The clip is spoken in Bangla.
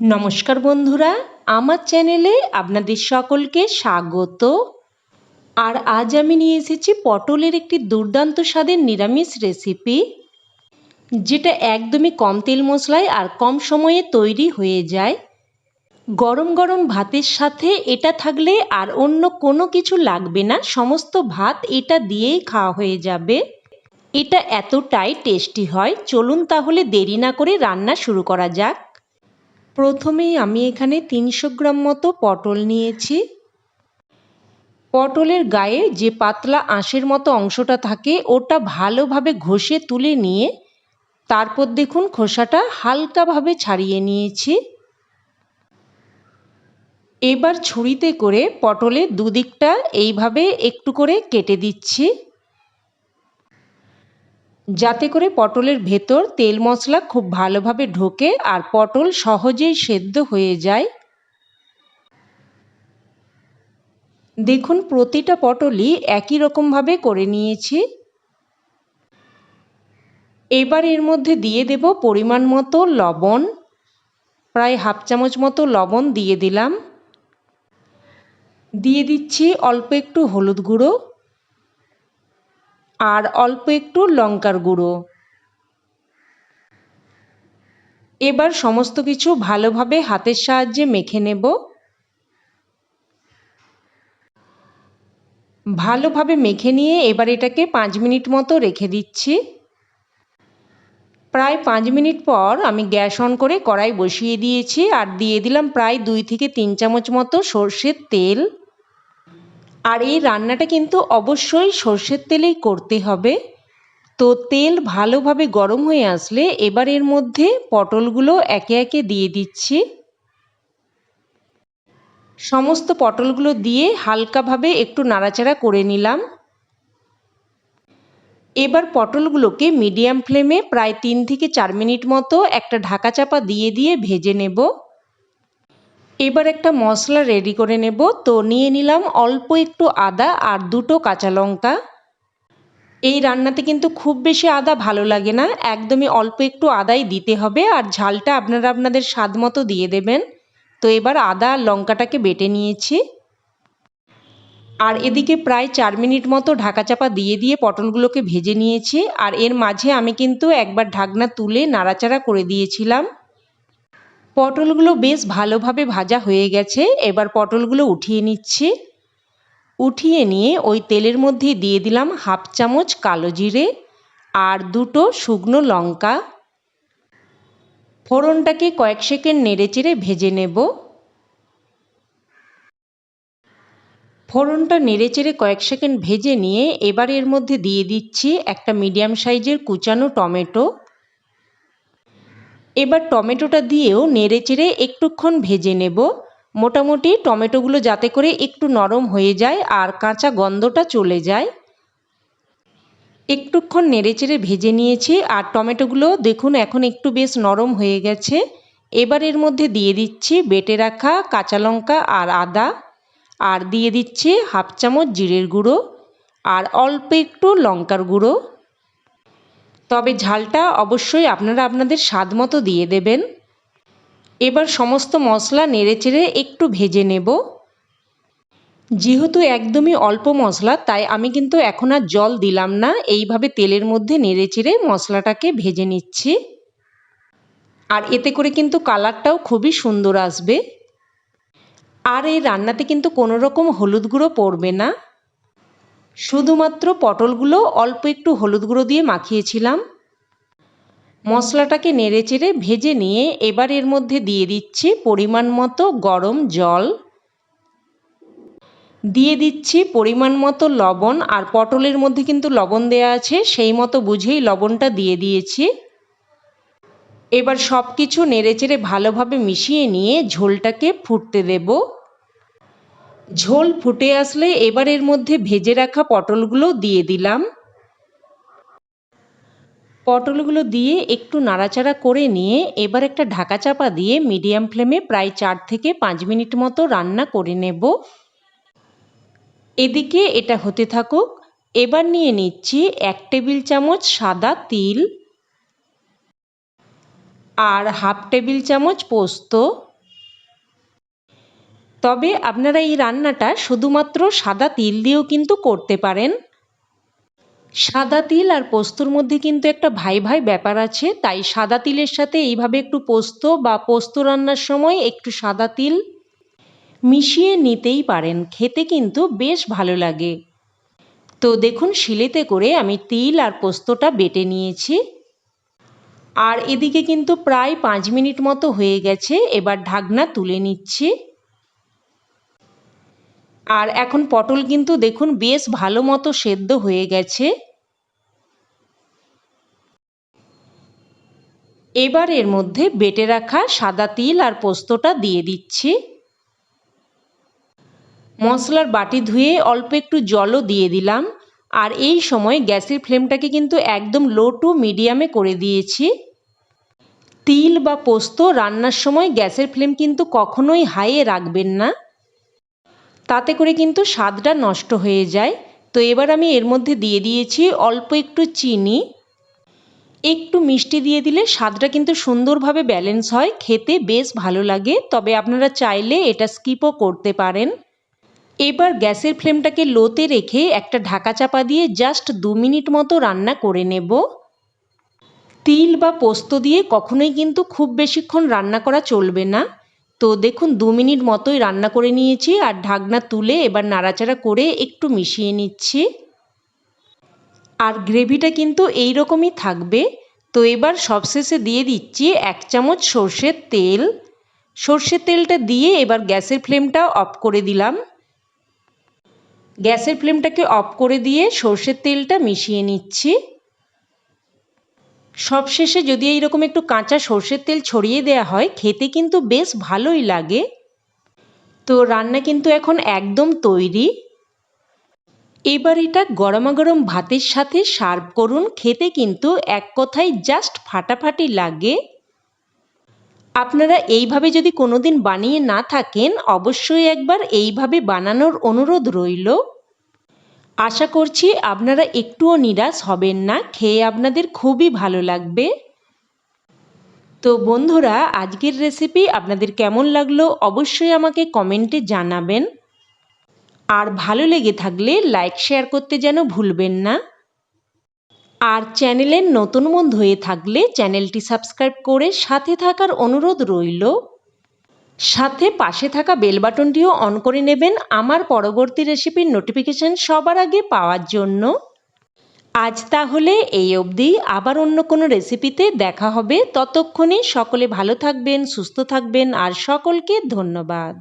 নমস্কার বন্ধুরা, আমার চ্যানেলে আপনাদের সকলকে স্বাগত। আর আজ আমি নিয়ে এসেছি পটলের একটি দুর্দান্ত স্বাদের নিরামিষ রেসিপি, যেটা একদমই কম তেল মশলায় আর কম সময়ে তৈরি হয়ে যায়। গরম গরম ভাতের সাথে এটা থাকলে আর অন্য কোনো কিছু লাগবে না, সমস্ত ভাত এটা দিয়েই খাওয়া হয়ে যাবে। এটা এতটাই টেস্টি হয়, চলুন তাহলে দেরি না করে রান্না শুরু করা যাক। প্রথমেই আমি এখানে তিনশো গ্রাম মতো পটল নিয়েছি। পটলের গায়ে যে পাতলা আঁশের মতো অংশটা থাকে, ওটা ভালোভাবে ঘষে তুলে নিয়ে তারপর দেখুন খোসাটা হালকাভাবে ছাড়িয়ে নিয়েছি। এবার ছুরিতে করে পটলের দুদিকটা এইভাবে একটু করে কেটে দিচ্ছি। যাতে করে পটলের ভেতর তেল মশলা খুব ভালোভাবে ঢোকে আর পটল সহজেই সেদ্ধ হয়ে যায়। দেখুন, প্রতিটা পটলই একই রকমভাবে করে নিয়েছি। এবার এর মধ্যে দিয়ে দেব পরিমাণ মতো লবণ। প্রায় হাফ চামচ মতো লবণ দিয়ে দিলাম। দিয়ে দিচ্ছি অল্প একটু হলুদ গুঁড়ো। আর অল্প একটু লঙ্কার গুঁড়ো। এবার সমস্ত কিছু ভালোভাবে হাতের সাহায্যে মেখে নেব। ভালোভাবে মেখে নিয়ে এবার এটাকে পাঁচ মিনিট মতো রেখে দিচ্ছি। প্রায় পাঁচ মিনিট পর আমি গ্যাস অন করে কড়াই বসিয়ে দিয়েছি আর দিয়ে দিলাম প্রায় দুই থেকে তিন চামচ মতো সর্ষের তেল। আর এই রান্নাটা কিন্তু অবশ্যই সর্ষের তেলেই করতে হবে। তো তেল ভালোভাবে গরম হয়ে আসলে এবার এর মধ্যে পটলগুলো একে একে দিয়ে দিচ্ছি। সমস্ত পটলগুলো দিয়ে হালকাভাবে একটু নাড়াচাড়া করে নিলাম। এবার পটলগুলোকে মিডিয়াম ফ্লেমে প্রায় তিন থেকে চার মিনিট মতো একটা ঢাকা চাপা দিয়ে দিয়ে ভেজে নেব। এবার একটা মশলা রেডি করে নেব। তো নিয়ে নিলাম অল্প একটু আদা আর দুটো কাঁচা লঙ্কা। এই রান্নাতে কিন্তু খুব বেশি আদা ভালো লাগে না। একদমই অল্প একটু আদাই দিতে হবে আর ঝালটা আপনারা আপনাদের স্বাদ মতো দিয়ে দেবেন। তো এবার আদা আর লঙ্কাটাকে বেটে নিয়েছি। আর এদিকে প্রায় চার মিনিট মতো ঢাকা চাপা দিয়ে দিয়ে পটলগুলোকে ভেজে নিয়েছি। আর এর মাঝে আমি কিন্তু একবার ঢাকনা তুলে নাড়াচাড়া করে দিয়েছিলাম। পটলগুলো বেশ ভালোভাবে ভাজা হয়ে গেছে। এবার পটলগুলো উঠিয়ে নিচ্ছি। উঠিয়ে নিয়ে ওই তেলের মধ্যে দিয়ে দিলাম হাফ চামচ কালো জিরে আর দুটো শুকনো লঙ্কা। ফোড়নটাকে কয়েক সেকেন্ড নেড়েচেড়ে ভেজে নেব। ফোড়নটা নেড়েচেড়ে কয়েক সেকেন্ড ভেজে নিয়ে এবার এর মধ্যে দিয়ে দিচ্ছি একটা মিডিয়াম সাইজের কুচানো টমেটো। এবার টমেটোটা দিয়েও নেড়েচেড়ে একটুক্ষণ ভেজে নেব। মোটামুটি টমেটোগুলো যাতে করে একটু নরম হয়ে যায় আর কাঁচা গন্ধটা চলে যায়। একটুক্ষণ নেড়েচেড়ে ভেজে নিয়েছি আর টমেটোগুলো দেখুন এখন একটু বেশ নরম হয়ে গেছে। এবার এর মধ্যে দিয়ে দিচ্ছি বেটে রাখা কাঁচা লঙ্কা আর আদা। আর দিয়ে দিচ্ছি হাফ চামচ জিরের গুঁড়ো। আর অল্প একটু লঙ্কার গুঁড়ো। তবে ঝালটা অবশ্যই আপনারা আপনাদের স্বাদ মতো দিয়ে দেবেন। এবার সমস্ত মশলা নেড়েচেড়ে একটু ভেজে নেব। যেহেতু একদমই অল্প মশলা, তাই আমি কিন্তু এখন আর জল দিলাম না। এইভাবে তেলের মধ্যে নেড়েচেড়ে মশলাটাকে ভেজে নিচ্ছি। আর এতে করে কিন্তু কালারটাও খুবই সুন্দর আসবে। আর এই রান্নাতে কিন্তু কোনো রকম হলুদ গুঁড়ো পড়বে না। শুধুমাত্র পটলগুলো অল্প একটু হলুদ গুঁড়ো দিয়ে মাখিয়েছিলাম। মশলাটাকে নেড়েচেড়ে ভেজে নিয়ে এবার এর মধ্যে দিয়ে দিচ্ছি পরিমাণ মতো গরম জল। দিয়ে দিচ্ছি পরিমাণ মতো লবণ আর পটলের মধ্যে কিন্তু লবণ দেওয়া আছে, সেই মতো বুঝেই লবণটা দিয়ে দিয়েছি। এবার সব কিছু নেড়েচেড়ে ভালোভাবে মিশিয়ে নিয়ে ঝোলটাকে ফুটতে দেব। ঝোল ফুটে আসলে এবার এর মধ্যে ভেজে রাখা পটলগুলো দিয়ে দিলাম। পটলগুলো দিয়ে একটু নাড়াচাড়া করে নিয়ে এবার একটা ঢাকা চাপা দিয়ে মিডিয়াম ফ্লেমে প্রায় চার থেকে পাঁচ মিনিট মতো রান্না করে নেব। এদিকে এটা হতে থাকুক, এবার নিয়ে নিচ্ছি এক টেবিল চামচ সাদা তিল আর হাফ টেবিল চামচ পোস্ত। তবে আপনারা এই রান্নাটা শুধুমাত্র সাদা তিল দিয়েও কিন্তু করতে পারেন। সাদা তিল আর পোস্তর মধ্যে কিন্তু একটা ভাই ভাই ব্যাপার আছে, তাই সাদা তিলের সাথে এইভাবে একটু পোস্ত বা পোস্ত রান্নার সময় একটু সাদা তিল মিশিয়ে নিতেই পারেন, খেতে কিন্তু বেশ ভালো লাগে। তো দেখুন, শিলেতে করে আমি তিল আর পোস্তটা বেটে নিয়েছি। আর এদিকে কিন্তু প্রায় পাঁচ মিনিট মতো হয়ে গেছে, এবার ঢাকনা তুলে নিচ্ছি। আর এখন পটল কিন্তু দেখুন বেশ ভালো মতো সেদ্ধ হয়ে গেছে। এবার এর মধ্যে বেটে রাখা সাদা তিল আর পোস্তটা দিয়ে দিচ্ছি। মশলার বাটি ধুয়ে অল্প একটু জলও দিয়ে দিলাম। আর এই সময় গ্যাসের ফ্লেমটাকে কিন্তু একদম লো টু মিডিয়ামে করে দিয়েছি। তিল বা পোস্ত রান্নার সময় গ্যাসের ফ্লেম কিন্তু কখনোই হাইয়ে রাখবেন না। তাতে করে কিন্তু স্বাদটা নষ্ট হয়ে যায়। তো এবার আমি এর মধ্যে দিয়ে দিয়েছি অল্প একটু চিনি। একটু মিষ্টি দিয়ে দিলে স্বাদটা কিন্তু সুন্দরভাবে ব্যালেন্স হয়, খেতে বেশ ভালো লাগে। তবে আপনারা চাইলে এটা স্কিপও করতে পারেন। এবার গ্যাসের ফ্লেমটাকে লোতে রেখে একটা ঢাকা চাপা দিয়ে জাস্ট দু মিনিট মতো রান্না করে নেব। তিল বা পোস্ত দিয়ে কখনোই কিন্তু খুব বেশিক্ষণ রান্না করা চলবে না। তো দেখুন, দু মিনিট মতোই রান্না করে নিয়েছি আর ঢাকনা তুলে এবার নাড়াচাড়া করে একটু মিশিয়ে নিচ্ছি। আর গ্রেভিটা কিন্তু এই রকমই থাকবে। তো এবার সবশেষে দিয়ে দিচ্ছি এক চামচ সর্ষের তেল। সর্ষের তেলটা দিয়ে এবার গ্যাসের ফ্লেমটা অফ করে দিলাম। গ্যাসের ফ্লেমটাকে অফ করে দিয়ে সর্ষের তেলটা মিশিয়ে নিচ্ছি। সবশেষে যদি এইরকম একটু কাঁচা সর্ষের তেল ছড়িয়ে দেওয়া হয়, খেতে কিন্তু বেশ ভালোই লাগে। তো রান্না কিন্তু এখন একদম তৈরি। এবার এটা গরমা গরম ভাতের সাথে সার্ভ করুন, খেতে কিন্তু এক কথায় জাস্ট ফাটাফাটি লাগে। আপনারা এইভাবে যদি কোনোদিন বানিয়ে না থাকেন, অবশ্যই একবার এইভাবে বানানোর অনুরোধ রইল। আশা করছি আপনারা একটুও নিরাশ হবেন না। খেয়ে আপনাদের খুবই ভালো লাগবে। তো বন্ধুরা, আজকের রেসিপি আপনাদের কেমন লাগল অবশ্যই আমাকে কমেন্টে জানাবেন। আর ভালো লেগে থাকলে লাইক শেয়ার করতে যেন ভুলবেন না। আর চ্যানেলের নতুন বন্ধু হয়ে থাকলে চ্যানেলটি সাবস্ক্রাইব করে সাথে থাকার অনুরোধ রইল। সাথে পাশে থাকা বেল বাটনটিও অন করে নেবেন আমার পরবর্তী রেসিপির নোটিফিকেশান সবার আগে পাওয়ার জন্য। আজ তাহলে এই অবধি। আবার অন্য কোনো রেসিপিতে দেখা হবে। ততক্ষণে সকলে ভালো থাকবেন, সুস্থ থাকবেন, আর সকলকে ধন্যবাদ।